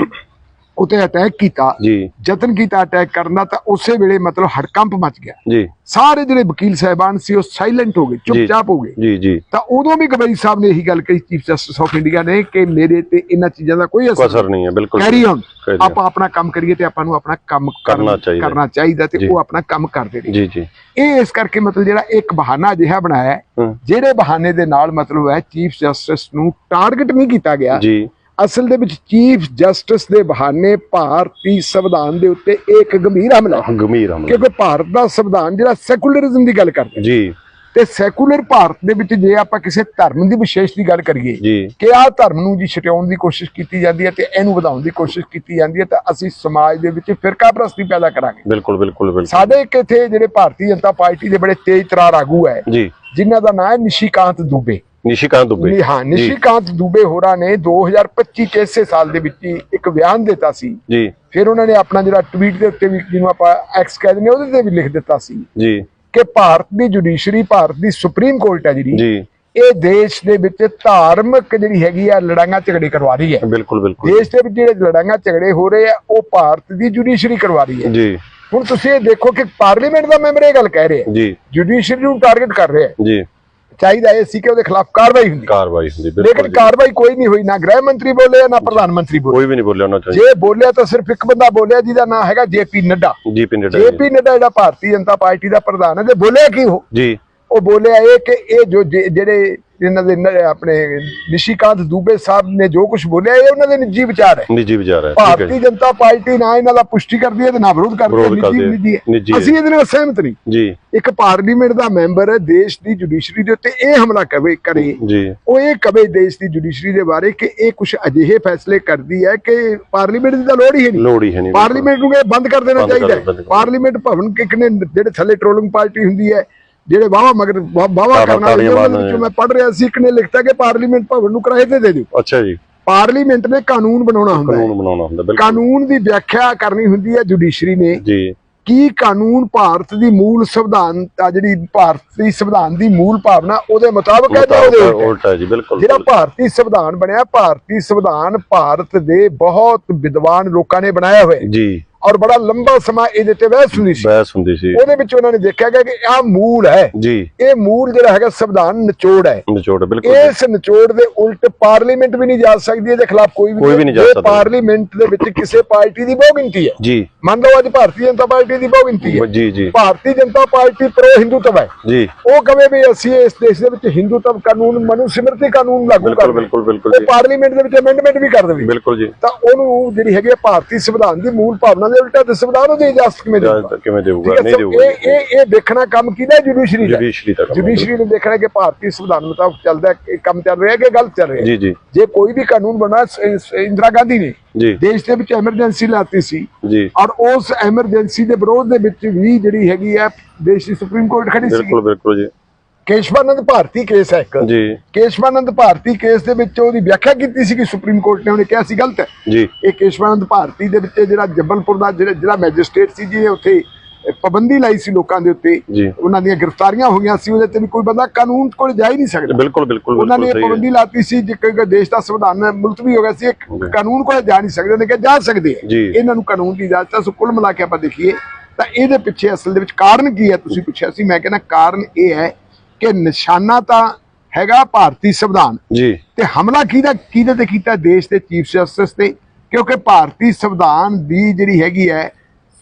ਉਤੇ ਅਟੈਕ ਕੀਤਾ। ਜੀ। ਯਤਨ ਕੀਤਾ ਅਟੈਕ ਕਰਨ ਦਾ ਤਾਂ ਉਸੇ ਵੇਲੇ ਮਤਲਬ ਹੜਕੰਪ ਮਚ ਗਿਆ। ਜੀ। ਸਾਰੇ ਜਿਹੜੇ ਵਕੀਲ ਸਾਹਿਬਾਨ ਸੀ ਉਹ ਸਾਇਲੈਂਟ ਹੋ ਗਏ ਚੁੱਪਚਾਪ ਹੋ ਗਏ। ਜੀ ਜੀ। ਤਾਂ ਉਦੋਂ ਵੀ ਗਵਈ ਸਾਹਿਬ ਨੇ ਇਹੀ ਗੱਲ ਕਹੀ ਚੀਫ ਜਸਟਿਸ ਆਫ ਇੰਡੀਆ ਨੇ ਕਿ ਮੇਰੇ ਤੇ ਇਹਨਾਂ ਚੀਜ਼ਾਂ ਦਾ ਕੋਈ ਅਸਰ ਨਹੀਂ ਹੈ ਬਿਲਕੁਲ। Carry on। ਆਪਾਂ ਆਪਣਾ ਕੰਮ ਕਰੀਏ ਤੇ ਆਪਾਂ ਨੂੰ ਆਪਣਾ ਕੰਮ ਕਰਨ- ਚਾਹੀਦਾ। ਕਰਨਾ ਚਾਹੀਦਾ ਤੇ। ਉਹ ਆਪਣਾ ਕੰਮ ਕਰਦੇ ਨੇ। ਜੀ ਜੀ। ਇਹ ਇਸ ਕਰਕੇ ਮਤਲਬ ਜਿਹੜਾ ਇੱਕ ਬਹਾਨਾ ਅਜਿਹਾ ਬਣਾਇਆ ਜਿਹੜੇ ਬਹਾਨੇ ਦੇ ਨਾਲ ਮਤਲਬ ਹੈ ਚੀਫ ਜਸਟਿਸ ਨੂੰ ਟਾਰਗੇਟ ਨਹੀਂ ਕੀਤਾ ਗਿਆ। ਜੀ। ਅਸਲ ਦੇ ਵਿੱਚ ਚੀਫ ਜਸਟਿਸ ਦੇ ਬਹਾਨੇ ਭਾਰਤੀ ਸੰਵਿਧਾਨ ਦੇ ਉੱਤੇ ਇੱਕ ਗੰਭੀਰ ਹਮਲਾ ਹੈ ਗੰਭੀਰ ਹਮਲਾ। ਕਿਉਂਕਿ ਭਾਰਤ ਦਾ ਸੰਵਿਧਾਨ ਜਿਹੜਾ ਸੈਕੂਲਰਿਜ਼ਮ ਦੀ ਗੱਲ ਕਰਦਾ ਜੀ। ਤੇ ਸੈਕੂਲਰ ਭਾਰਤ ਦੇ ਵਿੱਚ ਜੇ ਆਪਾਂ ਕਿਸੇ ਧਰਮ ਦੀ ਵਿਸ਼ੇਸ਼ ਦੀ ਗੱਲ ਕਰੀਏ ਕਿ ਆਹ ਧਰਮ ਨੂੰ ਜੀ ਛਟਾਉਣ ਦੀ ਕੋਸ਼ਿਸ਼ ਕੀਤੀ ਜਾਂਦੀ ਹੈ ਤੇ ਇਹਨੂੰ ਵਧਾਉਣ ਦੀ ਕੋਸ਼ਿਸ਼ ਕੀਤੀ ਜਾਂਦੀ ਹੈ ਤਾਂ ਅਸੀਂ ਸਮਾਜ ਦੇ ਵਿੱਚ ਫਿਰਕਾ ਪ੍ਰਸਤੀ ਪੈਦਾ ਕਰਾਂਗੇ। ਬਿਲਕੁਲ ਬਿਲਕੁਲ ਬਿਲਕੁਲ। ਸਾਡੇ ਇੱਕ ਇੱਥੇ ਜਿਹੜੇ ਭਾਰਤੀ ਜਨਤਾ ਪਾਰਟੀ ਦੇ ਬੜੇ ਤੇਜ਼ ਤਰਾਰ ਆਗੂ ਹੈ ਜੀ। ਜਿਨ੍ਹਾਂ ਦਾ ਨਾਮ ਹੈ ਨਿਸ਼ੀਕਾਂਤ ਦੁਬੇ। ਨਿਸ਼ਿਕਾਂਤ ਦੁਬੇ। ਹਾਂ ਨਿਸ਼ੀਕਾਂਤ ਦੁਬੇ ਹੋਰਾਂ ਨੇ 2025 ਚ ਇਸੇ ਸਾਲ ਦੇ ਵਿੱਚ ਹੀ ਇੱਕ ਬਿਆਨ ਦਿੱਤਾ ਸੀ। ਜੀ। ਫਿਰ ਉਹਨਾਂ ਨੇ ਆਪਣਾ ਜਿਹੜਾ ਟਵੀਟ ਦੇ ਉੱਤੇ ਵੀ ਜਿਹਨੂੰ ਆਪਾਂ ਐਕਸ ਕਹਿੰਦੇ ਨੇ ਉਹਦੇ ਤੇ ਵੀ ਲਿਖ ਦਿੱਤਾ ਸੀ ਜੀ। ਕਿ ਭਾਰਤ ਦੀ ਜੁਡੀਸ਼ਰੀ ਭਾਰਤ ਦੀ ਸੁਪਰੀਮ ਕੋਰਟ ਹੈ ਜਿਹੜੀ। ਜੀ। ਇਹ ਦੇਸ਼ ਦੇ ਵਿੱਚ ਧਾਰਮਿਕ ਜਿਹੜੀ ਹੈਗੀ ਆ ਲੜਾਈਆਂ ਝਗੜੇ ਕਰਵਾ ਰਹੀ ਹੈ। ਬਿਲਕੁਲ ਬਿਲਕੁਲ। ਦੇਸ਼ ਦੇ ਵਿੱਚ ਜਿਹੜੇ ਲੜਾਈਆਂ ਝਗੜੇ ਹੋ ਰਹੇ ਆ ਉਹ ਭਾਰਤ ਦੀ ਜੁਡੀਸ਼ਰੀ ਕਰਵਾ ਰਹੀ ਹੈ। ਜੀ। ਹੁਣ ਤੁਸੀਂ ਇਹ ਦੇਖੋ ਕਿ ਪਾਰਲੀਮੈਂਟ ਦਾ ਮੈਂਬਰ ਇਹ ਗੱਲ ਕਹਿ ਰਿਹਾ ਜੀ। ਜੁਡੀਸ਼ਰੀ ਨੂੰ ਟਾਰਗੇਟ ਕਰ ਰਿਹਾ ਜੀ। ਚਾਹੀਦਾ ਇਹ ਸੀ ਕਿ ਉਹਦੇ ਖਿਲਾਫ ਕਾਰਵਾਈ ਹੁੰਦੀ। ਕਾਰਵਾਈ ਹੁੰਦੀ ਲੇਕਿਨ। ਕਾਰਵਾਈ ਕੋਈ ਨਹੀਂ ਹੋਈ ਨਾ ਗ੍ਰਹਿ ਮੰਤਰੀ ਬੋਲੇ ਨਾ ਪ੍ਰਧਾਨ ਮੰਤਰੀ ਬੋਲੇ। ਕੋਈ ਵੀ ਨਹੀਂ ਬੋਲਿਆ ਉਹਨਾਂ ਚਾਹੀਏ ਜੇ ਬੋਲਿਆ ਤਾਂ ਸਿਰਫ ਇੱਕ ਬੰਦਾ ਬੋਲਿਆ ਜਿਹਦਾ ਨਾਮ ਹੈਗਾ ਜੇਪੀ ਨੱਡਾ। ਜੀ ਪਿੰਡ ਜੇਪੀ ਨੱਡਾ ਜਿਹੜਾ ਭਾਰਤੀ ਜਨਤਾ ਪਾਰਟੀ ਦਾ ਪ੍ਰਧਾਨ ਹੈ ਤੇ ਬੋਲਿਆ ਕੀ ਉਹ? ਜੀ। ਉਹ ਬੋਲਿਆ ਇਹ ਕਿ ਇਹ ਜੇ- ਜਿਹੜੇ ਇਹਨਾਂ ਦੇ ਆਪਣੇ ਨਿਸ਼ੀਕਾਂਤ ਦੂਬੇ ਸਾਹਿਬ ਨੇ ਜੋ ਕੁਝ ਬੋਲਿਆ ਇਹ ਉਹਨਾਂ ਦੇ ਨਿੱਜੀ ਵਿਚਾਰ ਹੈ। ਨਿੱਜੀ ਵਿਚਾਰ ਹੈ ਭਾਰਤੀ ਜਨਤਾ ਪਾਰਟੀ ਨਾ ਇਹਨਾਂ ਦਾ ਪੁਸ਼ਟੀ ਕਰਦੀ ਹੈ ਤੇ ਨਾ ਵਿਰੋਧ ਕਰਦੀ ਹੈ। ਨਿੱਜੀ ਨਿੱਜੀ। ਅਸੀਂ ਇਹਦੇ ਨਾਲ ਸਹਿਮਤ ਨਹੀਂ। ਜੀ। ਇੱਕ ਪਾਰਲੀਮੈਂਟ ਦਾ ਮੈਂਬਰ ਹੈ ਦੇਸ਼ ਦੀ ਜੁਡੀਸ਼ਰੀ ਦੇ ਉੱਤੇ ਇਹ ਹਮਲਾ ਕਰੇ ਕਰੇ। ਜੀ। ਉਹ ਇਹ ਕਵੇ ਦੇਸ਼ ਦੀ ਜੁਡੀਸ਼ਰੀ ਦੇ ਬਾਰੇ ਕਿ ਇਹ ਕੁਝ ਅਜਿਹੇ ਫੈਸਲੇ ਕਰਦੀ ਹੈ ਕਿ ਪਾਰਲੀਮੈਂਟ ਦੀ ਤਾਂ ਲੋੜ ਹੀ ਨਹੀਂ। ਲੋੜ ਹੀ ਨਹੀਂ ਪਾਰਲੀਮੈਂਟ ਨੂੰ ਇਹ ਬੰਦ ਕਰ ਦੇਣਾ ਚਾਹੀਦਾ ਹੈ। ਪਾਰਲੀਮੈਂਟ ਭਵਨ ਕਿਕਨੇ ਜਿਹੜੇ ਥੱਲੇ ਟ੍ਰੋਲਿੰਗ ਪਾਰਟੀ ਹੁੰਦੀ ਹੈ ਜਿਹੜੇ ਵਾਵਾ ਮਗਰ ਵਾਵਾ ਕਰਨ ਵਾਲੇ ਉਹਨਾਂ ਵਿੱਚੋਂ ਮੈਂ ਪੜ੍ਹ ਰਿਹਾ ਸੀ ਇੱਕ ਨੇ ਲਿਖਤਾ ਕਿ ਪਾਰਲੀਮੈਂਟ ਭਵਨ ਨੂੰ ਕਿਰਾਏ ਤੇ ਦੇ ਦਿਓ। ਅੱਛਾ ਜੀ। ਪਾਰਲੀਮੈਂਟ ਨੇ ਕਾਨੂੰਨ ਬਣਾਉਣਾ ਹੁੰਦਾ ਕਾਨੂੰਨ ਬਣਾਉਣਾ ਹੁੰਦਾ ਬਿਲਕੁਲ। ਕਾਨੂੰਨ ਦੀ ਵਿਆਖਿਆ ਕਰਨੀ ਹੁੰਦੀ ਹੈ ਜੁਡੀਸ਼ਰੀ ਨੇ। ਜੀ। ਕੀ ਕਾਨੂੰਨ ਭਾਰਤ ਦੀ ਮੂਲ ਸੰਵਿਧਾਨ ਆ ਜਿਹੜੀ ਭਾਰਤੀ ਸੰਵਿਧਾਨ ਦੀ ਮੂਲ ਭਾਵਨਾ ਉਹਦੇ ਮੁਤਾਬਕ ਹੈ ਜਾਂ ਉਹਦੇ ਉਲਟ ਹੈ? ਉਲਟਾ ਜੀ ਬਿਲਕੁਲ ਜਿਹੜਾ ਭਾਰਤੀ ਸੰਵਿਧਾਨ ਬਣਿਆ ਭਾਰਤੀ ਸੰਵਿਧਾਨ ਭਾਰਤ ਦੇ ਬਹੁਤ ਵਿਦਵਾਨ ਲੋਕਾਂ ਨੇ ਬਣਾਇਆ ਹੋਇਆ ਜੀ। ਔਰ ਬੜਾ ਲੰਬਾ ਸਮਾਂ ਇਹਦੇ ਤੇ ਬਹਿਸ ਹੁੰਦੀ ਸੀ। ਬਹਿਸ ਹੁੰਦੀ ਸੀ। ਉਹਦੇ ਵਿੱਚ ਉਹਨਾਂ ਨੇ ਦੇਖਿਆ ਗਿਆ ਕਿ ਆਹ ਮੂਲ ਹੈ। ਜੀ। ਇਹ ਮੂਲ ਜਿਹੜਾ ਹੈਗਾ ਸੰਵਿਧਾਨ ਨਿਚੋੜ ਹੈ। ਨਿਚੋੜ ਬਿਲਕੁਲ। ਇਸ ਨਿਚੋੜ ਦੇ ਉਲਟ ਪਾਰਲੀਮੈਂਟ ਵੀ ਨਹੀਂ ਜਾ ਸਕਦੀ ਇਹਦੇ ਖਿਲਾਫ ਕੋਈ ਵੀ ਕੋਈ ਵੀ ਨਹੀਂ ਜਾ ਸਕਦਾ। ਪਾਰਲੀਮੈਂਟ ਦੇ ਵਿੱਚ ਕਿਸੇ ਪਾਰਟੀ ਦੀ ਬਹੁਗਿਣਤੀ ਹੈ। ਜੀ। ਮੰਨ ਲਓ ਅੱਜ ਭਾਰਤੀ ਜਨਤਾ ਪਾਰਟੀ ਦੀ ਬਹੁਗਿਣਤੀ ਹੈ। ਜੀ ਜੀ। ਭਾਰਤੀ ਜਨਤਾ ਪਾਰਟੀ ਪ੍ਰੋ ਹਿੰਦੂਤਵ ਹੈ। ਜੀ। ਉਹ ਕਵੇ ਵੀ ਅਸੀਂ ਇਸ ਦੇਸ਼ ਦੇ ਵਿੱਚ ਹਿੰਦੂਤਵ ਕਾਨੂੰਨ ਮਨੁ ਸਿਮਰਤੀ ਕਾਨੂੰਨ ਲਾਗੂ ਬਿਲਕੁਲ ਕਰ ਬਿਲਕੁਲ ਬਿਲਕੁਲ ਜੀ। ਪਾਰਲੀਮੈਂਟ ਦੇ ਵਿੱਚ ਅਮੈਂਡਮੈਂਟ ਵੀ ਕਰ ਦੇਵੇ। ਬਿਲਕੁਲ ਜੀ। ਤਾਂ ਉਹਨੂੰ ਜਿਹੜੀ ਹੈਗੀ ਭਾਰਤੀ ਸੰਵਿਧਾਨ ਦੀ ਮੂਲ ਭਾਵਨਾ ਦੇ ਉਲਟਾ ਸੰਵਿਧਾਨ ਉਹਦੀ ਇਜਾਜ਼ਤ ਕਿਵੇਂ ਦੇਊਗਾ। ਕਿਵੇਂ ਦੇਊਗਾ? ਨਹੀਂ ਦੇਊਗਾ ਇਹ ਇਹ ਇਹ ਦੇਖਣਾ ਕੰਮ ਕਿਹਦਾ ਜੁਡੀਸ਼ਰੀ ਦਾ। ਜੁਡੀਸ਼ਰੀ ਦਾ। ਜੁਡੀਸ਼ਰੀ ਨੇ ਦੇਖਣਾ ਕਿ ਭਾਰਤੀ ਸੰਵਿਧਾਨ ਮੁਤਾਬਕ ਚੱਲਦਾ ਹੈ, ਇਹ ਕੰਮ ਚੱਲ ਰਿਹਾ ਹੈ ਕਿ ਗਲਤ ਚੱਲ ਰਿਹਾ ਹੈ? ਜੀ ਜੀ। ਜੇ ਕੋਈ ਵੀ ਕਾਨੂੰਨ ਬਣਾ ਇੰਦਰਾ ਗਾਂਧੀ ਨੇ ਦੇਸ਼ ਦੇ ਵਿੱਚ ਐਮਰਜੈਂਸੀ ਲਾਤੀ ਸੀ ਜੀ। ਔਰ ਉਸ ਐਮਰਜੈਂਸੀ ਦੇ ਵਿਰੋਧ ਦੇ ਵਿੱਚ ਵੀ ਜਿਹੜੀ ਹੈਗੀ ਹੈ ਦੇਸ਼ ਦੀ ਸੁਪਰੀਮ ਕੋਰਟ ਖੜੀ ਸੀ। ਬਿਲਕੁਲ ਬਿਲਕੁਲ ਜੀ। ਕੇਸ਼ਵਾਨੰਦ ਭਾਰਤੀ ਕੇਸ ਹੈ ਇੱਕ। ਜੀ। ਕੇਸ਼ਵਾਨੰਦ ਭਾਰਤੀ ਕੇਸ ਦੇ ਵਿੱਚ ਉਹਦੀ ਵਿਆਖਿਆ ਕੀਤੀ ਸੀ ਕਿ ਸੁਪਰੀਮ ਕੋਰਟ ਨੇ ਉਹਨੇ ਕਿਹਾ ਸੀ ਗਲਤ। ਹੈ ਜੀ। ਇਹ ਕੇਸ਼ਵਾਨੰਦ ਭਾਰਤੀ ਦੇ ਵਿੱਚ ਜਿਹੜਾ ਜਬਲਪੁਰ ਦਾ ਜਿਹੜਾ ਜਿਹੜਾ ਮੈਜਿਸਟ੍ਰੇਟ ਸੀ ਜਿਹਨੇ ਉੱਥੇ ਪਾਬੰਦੀ ਲਾਈ ਸੀ ਲੋਕਾਂ ਦੇ ਉੱਤੇ। ਜੀ। ਉਹਨਾਂ ਦੀਆਂ ਗ੍ਰਿਫਤਾਰੀਆਂ ਹੋਈਆਂ ਸੀ ਉਹਦੇ ਤੇ ਵੀ ਕੋਈ ਬੰਦਾ ਕਾਨੂੰਨ ਕੋਲ ਜਾ ਹੀ ਨਹੀਂ ਸਕਦਾ। ਬਿਲਕੁਲ ਬਿਲਕੁਲ ਉਹਨਾਂ ਨੇ ਪਾਬੰਦੀ ਲਾਤੀ ਸੀ ਜੇ ਕੋਈ ਦੇਸ਼ ਦਾ ਸੰਵਿਧਾਨ ਮੁਲਤਵੀ ਹੋ ਗਿਆ ਸੀ ਇਹ ਕਾਨੂੰਨ ਕੋਲ ਜਾ ਨਹੀਂ ਸਕਦੇ ਉਹਨੇ ਕਿਹਾ ਜਾ ਸਕਦੇ ਆ। ਜੀ। ਇਹਨਾਂ ਨੂੰ ਕਾਨੂੰਨ ਦੀ ਇਜਾਜ਼ਤ ਹੈ ਸੋ ਕੁੱਲ ਮਿਲਾ ਕੇ ਆਪਾਂ ਦੇਖੀਏ ਤਾਂ ਇਹਦੇ ਪਿੱਛੇ ਅਸਲ ਦੇ ਵਿੱਚ ਕਾਰਨ ਕੀ ਹੈ? ਤੁਸੀਂ ਪੁੱਛਿਆ ਸੀ ਮੈਂ ਕਹਿੰਦਾ ਕਾਰਨ ਇਹ ਹੈ ਕਿ ਨਿਸ਼ਾਨਾ ਤਾਂ ਹੈਗਾ ਭਾਰਤੀ ਸੰਵਿਧਾਨ। ਜੀ। ਤੇ ਹਮਲਾ ਕਿਹਦਾ ਕਿਹਦੇ ਤੇ ਕੀਤਾ? ਦੇਸ਼ ਦੇ ਚੀਫ ਜਸਟਿਸ ਤੇ। ਕਿਉਂਕਿ ਭਾਰਤੀ ਸੰਵਿਧਾਨ ਦੀ ਜਿਹੜੀ ਹੈਗੀ ਹੈ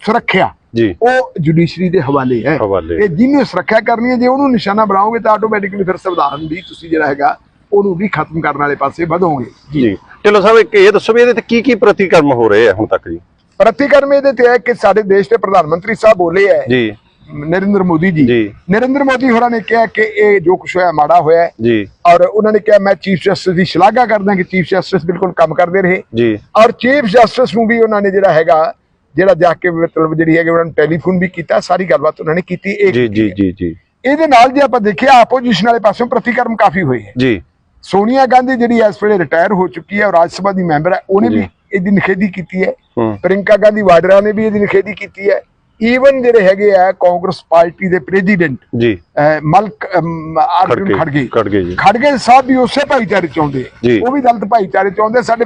ਸੁਰੱਖਿਆ ਜੀ। ਉਹ ਜੁਡੀਸ਼ਰੀ ਦੇ ਹਵਾਲੇ ਹੈ। ਤੇ ਜਿਹਨੇ ਸੁਰੱਖਿਆ ਕਰਨੀ ਹੈ ਜੇ ਉਹਨੂੰ ਨਿਸ਼ਾਨਾ ਬਣਾਓਗੇ ਤਾਂ ਆਟੋਮੈਟਿਕਲੀ ਫਿਰ ਸੰਵਿਧਾਨ ਦੀ ਤੁਸੀਂ ਜਿਹੜਾ ਹੈਗਾ ਉਹਨੂੰ ਵੀ ਖਤਮ ਕਰਨ ਵਾਲੇ ਪਾਸੇ ਵਧੋਗੇ। ਜੀ। ਢਿੱਲੋਂ ਸਾਹਿਬ ਇੱਕ ਇਹ ਦੱਸੋ ਵੀ ਇਹਦੇ ਤੇ ਕੀ ਕੀ ਪ੍ਰਤੀਕਰਮ ਹੋ ਰਹੇ ਆ ਹੁਣ ਤੱਕ ਜੀ? ਪ੍ਰਤੀਕਰਮ ਇਹਦੇ ਤੇ ਹੈ ਕਿ ਸਾਡੇ ਦੇਸ਼ ਦੇ ਪ੍ਰਧਾਨ ਮੰਤਰੀ ਸਾਹਿਬ ਬੋਲੇ ਹੈ। ਜੀ। ਨਰਿੰਦਰ ਮੋਦੀ ਜੀ। ਨਰਿੰਦਰ ਮੋਦੀ ਹੋਰਾਂ ਨੇ ਕਿਹਾ ਕਿ ਇਹ ਜੋ ਕੁਛ ਹੋਇਆ ਮਾੜਾ ਹੋਇਆ ਜੀ। ਔਰ ਉਹਨਾਂ ਨੇ ਕਿਹਾ ਮੈਂ ਚੀਫ ਜਸਟਿਸ ਦੀ ਸ਼ਲਾਘਾ ਕਰਦਾ ਕਿ ਚੀਫ ਜਸਟਿਸ ਬਿਲਕੁਲ ਕੰਮ ਕਰਦੇ ਰਹੇ। ਜੀ। ਔਰ ਚੀਫ ਜਸਟਿਸ ਨੂੰ ਵੀ ਉਹਨਾਂ ਨੇ ਜਿਹੜਾ ਹੈਗਾ ਜਿਹੜਾ ਜਾ ਕੇ ਮਤਲਬ ਜਿਹੜੀ ਹੈਗੀ ਉਹਨਾਂ ਨੂੰ ਟੈਲੀਫੋਨ ਵੀ ਕੀਤਾ ਸਾਰੀ ਗੱਲਬਾਤ ਉਹਨਾਂ ਨੇ ਕੀਤੀ ਇਹ ਜੀ ਜੀ ਜੀ ਜੀ। ਇਹਦੇ ਨਾਲ ਜੇ ਆਪਾਂ ਦੇਖਿਆ ਆਪੋਜੀਸ਼ਨ ਵਾਲੇ ਪਾਸੋਂ ਪ੍ਰਤੀਕਰਮ ਕਾਫੀ ਹੋਏ ਹੈ। ਜੀ। ਸੋਨੀਆ ਗਾਂਧੀ ਜਿਹੜੀ ਇਸ ਵੇਲੇ ਰਿਟਾਇਰ ਹੋ ਚੁੱਕੀ ਹੈ ਔਰ ਰਾਜ ਸਭਾ ਦੀ ਮੈਂਬਰ ਹੈ ਉਹਨੇ। ਵੀ ਇਹਦੀ ਨਿਖੇਧੀ ਕੀਤੀ ਹੈ। ਹੂੰ। ਪ੍ਰਿੰਕਾ ਗਾਂਧੀ ਵਾਡਰਾ ਨੇ ਵੀ ਇਹਦੀ ਨਿਖੇਧੀ ਕੀਤੀ ਹੈ। ਈਵਨ ਜਿਹੜੇ ਹੈਗੇ ਆ ਕਾਂਗਰਸ ਪਾਰਟੀ ਦੇ ਪ੍ਰੈਜ਼ੀਡੈਂਟ ਜੀ। ਮਲਕ ਅਰਜੁਨ ਖੜਗੇ ਖੜਗੇ। ਜੀ। ਖੜਗੇ ਸਾਹਿਬ ਵੀ ਉਸੇ ਭਾਈਚਾਰੇ ਚ ਆਉਂਦੇ। ਉਹ ਵੀ ਦਲਿਤ ਭਾਈਚਾਰੇ ਚ ਆਉਂਦੇ। ਸਾਡੇ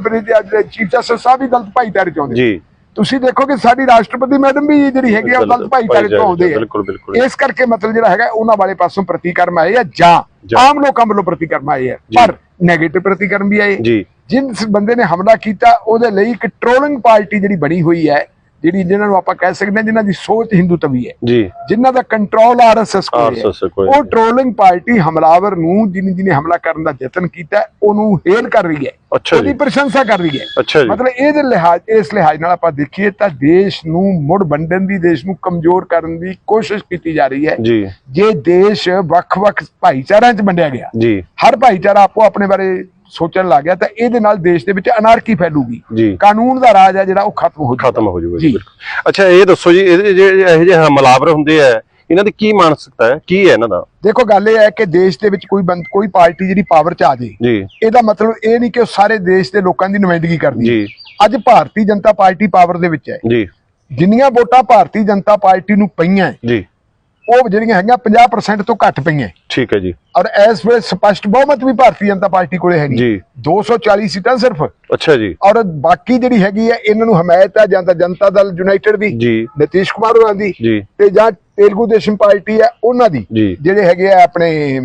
ਚੀਫ ਜਸਟਿਸ ਸਾਹਿਬ ਵੀ ਦਲਿਤ ਭਾਈਚਾਰੇ ਚ ਆਉਂਦੇ। ਜੀ। ਤੁਸੀਂ ਦੇਖੋ ਕਿ ਸਾਡੀ ਰਾਸ਼ਟਰਪਤੀ ਮੈਡਮ ਵੀ ਜਿਹੜੀ ਹੈਗੀ ਆ ਦਲਿਤ ਭਾਈਚਾਰੇ ਤੋਂ ਆਉਂਦੇ ਆ। ਇਸ ਕਰਕੇ ਮਤਲਬ ਜਿਹੜਾ ਹੈਗਾ ਉਹਨਾਂ ਵਾਲੇ ਪਾਸੋਂ ਪ੍ਰਤੀਕਰਮ ਆਏ ਆ ਜਾਂ। ਆਮ ਲੋਕਾਂ ਵੱਲੋਂ ਪ੍ਰਤੀਕਰਮ ਆਏ ਆ। ਪਰ ਨੈਗੇਟਿਵ ਪ੍ਰਤੀਕਰਮ ਵੀ ਆਏ। ਜੀ। ਜਿਸ ਬੰਦੇ ਨੇ ਹਮਲਾ ਕੀਤਾ ਉਹਦੇ ਲਈ ਇੱਕ ਟ੍ਰੋਲਿੰਗ ਪਾਰਟੀ ਜਿਹੜੀ ਬਣੀ ਹੋਈ ਹੈ ਜਿਹੜੀ ਜਿਨ੍ਹਾਂ ਨੂੰ ਆਪਾਂ ਕਹਿ ਸਕਦੇ ਹਾਂ ਜਿਨ੍ਹਾਂ ਦੀ ਸੋਚ ਹਿੰਦੂਤਵੀ ਹੈ ਜੀ। ਜਿਨ੍ਹਾਂ ਦਾ ਕੰਟਰੋਲ ਆਰਐਸਐਸ ਕੋਲ ਹੈ। ਉਹ। ਟ੍ਰੋਲਿੰਗ ਪਾਰਟੀ ਹਮਲਾਵਰ ਨੂੰ ਜਿਹਨੇ ਜਿਹਨੇ ਹਮਲਾ ਕਰਨ ਦਾ ਯਤਨ ਕੀਤਾ ਉਹਨੂੰ ਹੇਲ ਕਰ ਰਹੀ ਹੈ। ਉਹਦੀ ਪ੍ਰਸ਼ੰਸਾ ਕਰ ਰਹੀ ਹੈ। ਮਤਲਬ ਇਹਦੇ ਲਿਹਾਜ਼ ਇਸ ਲਿਹਾਜ਼ ਨਾਲ ਆਪਾਂ ਦੇਖੀਏ ਤਾਂ ਦੇਸ਼ ਨੂੰ ਮੁੜ ਵੰਡਣ ਦੀ ਦੇਸ਼ ਨੂੰ ਕਮਜ਼ੋਰ ਕਰਨ ਦੀ ਕੋਸ਼ਿਸ਼ ਕੀਤੀ ਜਾ ਰਹੀ ਹੈ। ਜੀ। ਜੇ ਦੇਸ਼ ਵੱਖ-ਵੱਖ ਭਾਈਚਾਰਿਆਂ 'ਚ ਵੰਡਿਆ ਗਿਆ ਹਰ ਭਾਈਚਾਰਾ ਆਪੋ ਆਪਣੇ ਬਾਰੇ ਸੋਚਣ ਲੱਗ ਗਿਆ ਤਾਂ ਇਹਦੇ ਨਾਲ ਦੇਸ਼ ਦੇ ਵਿੱਚ ਅਨਾਰਕੀ ਫੈਲੂਗੀ। ਕਾਨੂੰਨ ਦਾ ਰਾਜ ਹੈ ਜਿਹੜਾ ਉਹ ਖਤਮ ਹੋ ਜਾਊਗਾ। ਖਤਮ ਹੋ ਜਾਊਗਾ ਜੀ। ਅੱਛਾ ਇਹ ਦੱਸੋ ਜੀ ਇਹੋ ਜਿਹੇ ਹਮਲਾਵਰ ਹੁੰਦੇ ਆ ਇਹਨਾਂ ਦੀ ਕੀ ਮਾਨਸਿਕਤਾ ਹੈ? ਕੀ ਹੈ ਇਹਨਾਂ ਦਾ? ਦੇਖੋ ਗੱਲ ਇਹ ਹੈ ਕਿ ਦੇਸ਼ ਦੇ ਵਿੱਚ ਕੋਈ ਬੰਦ ਕੋਈ ਪਾਰਟੀ ਜਿਹੜੀ ਪਾਵਰ 'ਚ ਆ ਜੇ ਇਹਦਾ ਮਤਲਬ ਇਹ ਨਹੀਂ ਕਿ ਉਹ ਸਾਰੇ ਦੇਸ਼ ਦੇ ਲੋਕਾਂ ਦੀ ਨੁਮਾਇੰਦਗੀ ਕਰਦੀ ਅੱਜ ਭਾਰਤੀ ਜਨਤਾ ਪਾਰਟੀ ਪਾਵਰ ਦੇ ਵਿੱਚ ਹੈ। ਜੀ। ਜਿੰਨੀਆਂ ਵੋਟਾਂ ਭਾਰਤੀ ਜਨਤਾ ਪਾਰਟੀ ਨੂੰ ਪਈਆਂ ਜੀ। ਉਹ ਜਿਹੜੀਆਂ ਹੈਗੀਆਂ 50% ਤੋਂ ਘੱਟ ਪਈਆਂ। ਠੀਕ ਹੈ ਜੀ। ਔਰ ਇਸ ਵੇਲੇ ਸਪਸ਼ਟ ਬਹੁਮਤ ਵੀ ਭਾਰਤੀ ਜਨਤਾ ਪਾਰਟੀ ਕੋਲੇ ਹੈਗੀ। ਜੀ। 240 ਸੀਟਾਂ ਸਿਰਫ। ਅੱਛਾ ਜੀ। ਔਰ ਬਾਕੀ ਜਿਹੜੀ ਹੈਗੀ ਹੈ ਇਹਨਾਂ ਨੂੰ ਹਮਾਇਤ ਹੈ ਜਾਂ ਤਾਂ ਜਨਤਾ ਦਲ ਯੂਨਾਈਟਿਡ ਦੀ ਜੀ। ਨਿਤੀਸ਼ ਕੁਮਾਰ ਉਹਨਾਂ ਦੀ ਜੀ। ਤੇ ਜਾਂ ਤੇਲਗੂ ਦੇਸ਼ਮ ਪਾਰਟੀ ਹੈ ਉਹਨਾਂ ਦੀ। ਜਿਹੜੇ ਹੈਗੇ ਆ ਆਪਣੇ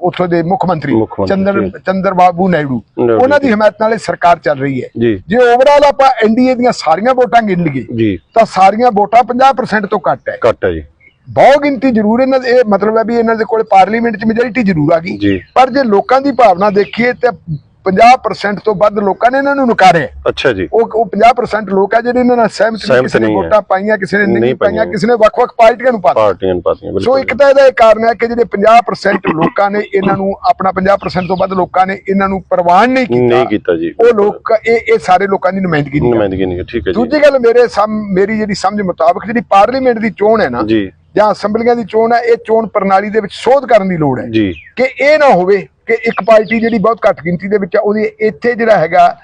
ਉੱਥੋਂ ਦੇ ਮੁੱਖ ਮੰਤਰੀ ਮੁੱਖ ਮੰਤਰੀ, ਚੰਦਰ ਜੀ। ਚੰਦਰ ਬਾਬੂ ਨਾਇਡੂ। ਨਾਇਡੂ ਉਹਨਾਂ ਦੀ। ਹਮਾਇਤ ਨਾਲ ਇਹ ਸਰਕਾਰ ਚੱਲ ਰਹੀ ਹੈ। ਜੀ। ਜੇ ਓਵਰਆਲ ਆਪਾਂ ਐਨਡੀਏ ਦੀਆਂ ਸਾਰੀਆਂ ਵੋਟਾਂ ਗਿਣ ਲਈਏ ਜੀ। ਤਾਂ ਸਾਰੀਆਂ ਵੋਟਾਂ 50% ਤੋਂ ਘੱਟ ਹੈ। ਘੱਟ ਹੈ ਜੀ। ਬਹੁ ਗਿਣਤੀ ਜ਼ਰੂਰ ਇਹਨਾਂ ਦੇ ਇਹ ਮਤਲਬ ਹੈ ਵੀ ਇਹਨਾਂ ਦੇ ਕੋਲ ਪਾਰਲੀਮੈਂਟ 'ਚ ਮੈਜੋਰਿਟੀ ਜ਼ਰੂਰ ਆ ਗਈ। ਜੀ। ਪਰ ਜੇ ਲੋਕਾਂ ਦੀ ਭਾਵਨਾ ਦੇਖੀਏ ਤੇ 50% ਤੋਂ ਵੱਧ ਲੋਕਾਂ ਨੇ ਇਹਨਾਂ ਨੂੰ ਨਕਾਰਿਆ ਅੱਛਾ ਜੀ। ਉਹ ਉਹ 50% ਲੋਕ ਆ ਜਿਹੜੇ ਇਹਨਾਂ ਨਾਲ ਸਹਿਮਤ ਨਹੀਂ ਕਿਸੇ ਨੇ। ਵੋਟਾਂ ਪਾਈਆਂ ਕਿਸੇ ਨੇ ਨਹੀਂ ਪਾਈਆਂ। ਕਿਸੇ ਨੇ ਵੱਖ-ਵੱਖ ਪਾਰਟੀਆਂ ਨੂੰ ਪਾਤਾ। ਪਾਰਟੀਆਂ ਨੂੰ ਪਾਤੀਆਂ ਸੋ ਬਿਲਕੁਲ ਇੱਕ ਤਾਂ ਇਹਦਾ ਇਹ ਕਾਰਨ ਹੈ ਕਿ ਜਿਹੜੇ 50% ਲੋਕਾਂ ਨੇ ਇਹਨਾਂ ਨੂੰ ਆਪਣਾ 50% ਤੋਂ ਵੱਧ ਲੋਕਾਂ ਨੇ ਇਹਨਾਂ ਨੂੰ ਪ੍ਰਵਾਨ ਨਹੀਂ ਕੀਤਾ ਨਹੀਂ ਕੀਤਾ ਜੀ। ਉਹ ਲੋਕ ਇਹ ਇਹ ਸਾਰੇ ਲੋਕਾਂ ਦੀ ਨੁਮਾਇੰਦਗੀ ਨਹੀਂ। ਨੁਮਾਇੰਦਗੀ ਨਹੀਂ ਠੀਕ ਹੈ ਜੀ। ਦੂਜੀ ਗੱਲ ਮੇਰੇ ਸਮ ਮੇਰੀ ਜਿਹੜੀ ਸਮਝ ਮੁਤਾਬਕ ਜਿਹੜੀ ਪਾਰਲੀਮੈਂਟ ਦੀ ਚੋਣ ਹੈ ਨਾ ਜੀ। ਜਾਂ ਅਸੈਂਬਲੀਆਂ ਦੀ ਚੋਣ ਹੈ ਇਹ ਚੋਣ ਪ੍ਰਣਾਲੀ ਦੇ ਵਿੱਚ ਸੋਧ ਕਰਨ ਦੀ ਲੋੜ ਹੈ ਜੀ। ਕਿ ਇਹ ਨਾ ਹੋਵੇ ਕਿ ਇੱਕ ਪਾਰਟੀ ਜਿਹੜੀ ਬਹੁਤ ਘੱਟ ਗਿਣਤੀ ਦੇ ਵਿੱਚ ਆ ਉਹਦੀ ਇੱਥੇ ਜਿਹੜਾ ਹੈਗਾ